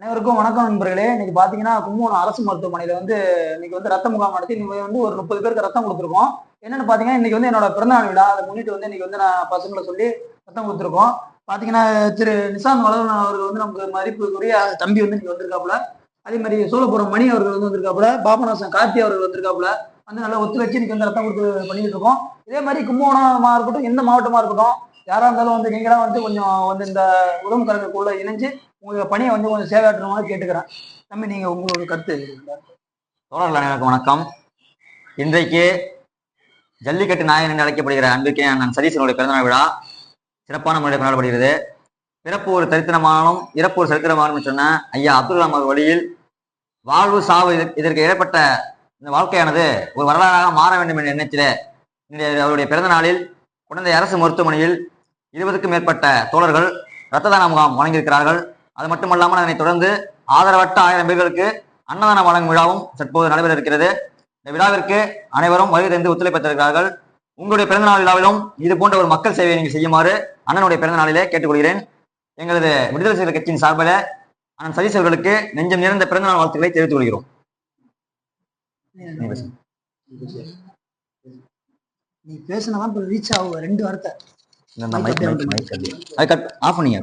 அனைவருக்கும் வணக்கம் நண்பர்களே. இன்னைக்கு பாத்தீங்கன்னா கும்பகோணம் அரசு மருத்துவமனையில வந்து இன்னைக்கு வந்து ரத்த முகாம் நடத்தி இன்னைக்கு வந்து ஒரு முப்பது பேருக்கு ரத்தம் கொடுத்துருக்கோம். என்னன்னு பாத்தீங்கன்னா இன்னைக்கு வந்து என்னோட பிறந்தநாள் விழா. அதை முன்னிட்டு வந்து இன்னைக்கு வந்து நான் பசங்களை சொல்லி ரத்தம் கொடுத்துருக்கோம். பாத்தீங்கன்னா திரு நிசாந்த் வளவன் அவர்கள் வந்து நமக்கு மதிப்புக்குரிய தம்பி வந்து இன்னைக்கு வந்திருக்காப்புல. அதே மாதிரி சோழபுரம் மணி அவர்கள் வந்து வந்திருக்காப்புல. பாபநாசன் கார்த்தி அவர்கள் வந்திருக்காப்புல. வந்து நல்லா ஒத்துழைச்சு இன்னைக்கு வந்து ரத்தம் கொடுத்து பண்ணிட்டு இருக்கோம். இதே மாதிரி கும்பகோணமா இருக்கட்டும் எந்த மாவட்டமா இருக்கட்டும் யாரா இருந்தாலும் வந்து நீங்களாம் வந்து கொஞ்சம் வந்து இந்த உடம்பு கலனுக்குள்ள இணைஞ்சு உங்களுக்கு பணியை வந்து கொஞ்சம் சேவையாற்றுற மாதிரி கேட்டுக்கிறேன். தம்பி நீங்க உங்களோட கருத்து தோழர்கள் அனைவருக்கும் வணக்கம். இன்றைக்கு ஜல்லிக்கட்டு நாயகன் என்று அழைக்கப்படுகிற அன்பிற்கே நான் சதீசனுடைய பிறந்தநாள் விழா. சிறப்பான முறையில் கொண்டாடப்படுகிறது. பிறப்பு ஒரு சரித்திரமானும் இறப்பு ஒரு சரித்திரமானும் சொன்ன ஐயா அப்துல் கலாம் அவர் வழியில் வாழ்வு சாவு இதற்கு- ஏற்பட்ட இடைப்பட்ட இந்த வாழ்க்கையானது ஒரு வரலாறாக மாற வேண்டும் என்ற எண்ணத்தில் அவருடைய பிறந்த நாளில் குழந்தை அரசு மருத்துவமனையில் இருபதுக்கும் மேற்பட்ட தோழர்கள் இரத்த தான முகாம் வழங்கியிருக்கிறார்கள். அது மட்டுமல்லாமல் அதனைத் தொடர்ந்து ஆதரவற்ற ஆயிரம் பேர்களுக்கு அன்னதான வழங்கும் விழாவும் தற்போது நடைபெற இருக்கிறது. இந்த விழாவிற்கு அனைவரும் வருகை தந்து ஒத்துழைப்பு தருகிறார்கள் உங்களுடைய பிறந்தநாள் விழாவிலும் இது போன்ற ஒரு மக்கள் சேவையை நீங்கள் செய்யுமாறு அண்ணனுடைய பிறந்த நாளிலே கேட்டுக்கொள்கிறேன். எங்களது விடுதலை சிறுத்தை கட்சியின் சார்பில் அண்ணன் சதீஷ் அவர்களுக்கு நெஞ்சம் நிறைந்த பிறந்தநாள் வாழ்த்துக்களை தெரிவித்துக் கொள்கிறோம். நீ பேசினதான் ரீச் ஆகும். ரெண்டு வார்த்தை. இந்த மைக் மைக் மைக் அது கட் ஆஃப் பண்ணியா